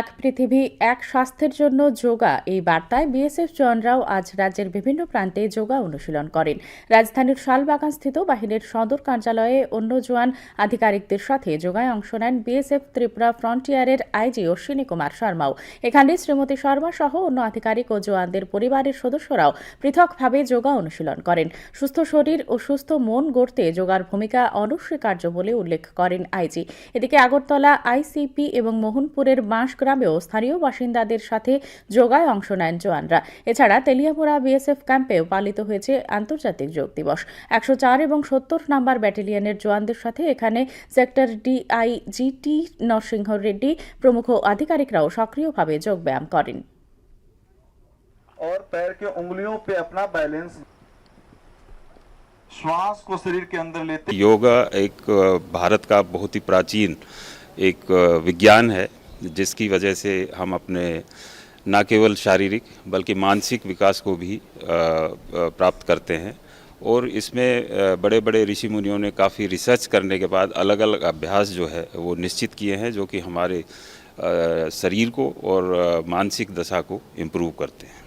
এক পৃথিবী, এক স্বাস্থ্যের জন্য যোগা। এই বার্তায় বিএসএফ জওয়ানরাও আজ রাজ্যের বিভিন্ন প্রান্তে যোগা অনুশীলন করেন। রাজধানীর শালবাগানস্থিত বাহিনীর সদর কার্যালয়ে অন্য জওয়ান আধিকারিকদের সাথে যোগায় অংশ নেন বিএসএফ ত্রিপুরা ফ্রন্টিয়ারের আইজি অশ্বিনী কুমার শর্মাও। এখানে শ্রীমতী শর্মা সহ অন্য আধিকারিক ও জওয়ানদের পরিবারের সদস্যরাও পৃথকভাবে যোগা অনুশীলন করেন। সুস্থ শরীর ও সুস্থ মন গড়তে যোগার ভূমিকা অনস্বীকার্য বলে উল্লেখ করেন আইজি। এদিকে আগরতলা, আইসিপি এবং মোহনপুরের বাঁশগ্রামেও স্থানীয় বাসিন্দাদের সাথে যোগায় অংশ নেন জওয়ানরা এছাড়া তেলিয়ামুড়া বিএসএফ ক্যাম্পেও পালিত হয়েছে আন্তর্জাতিক যোগ দিবস একশো চার এবং সত্তর নাম্বার ব্যাটালিয়নের জওয়ানদের সাথে এখানে সেক্টর ডিআইজিটি নরসিংহ রেড্ডি প্রমুখ আধিকারিকরাও সক্রিয়ভাবে যোগব্যায়াম করেন और पैर के उंगलियों पे अपना बैलेंस श्वास को शरीर के अंदर लेते योगा एक अ, भारत का बहुत ही प्राचीन एक अ, विज्ञान है जिसकी वजह से हम अपने, न केवल शारीरिक, बल्कि मानसिक विकास को भी प्राप्त करते हैं। और इसमें बड़े बड़े ऋषि मुनियों ने काफ़ी रिसर्च करने के बाद अलग अलग अभ्यास जो है, वो निश्चित किए हैं, जो कि हमारे शरीर को और मानसिक दशा को इम्प्रूव करते हैं।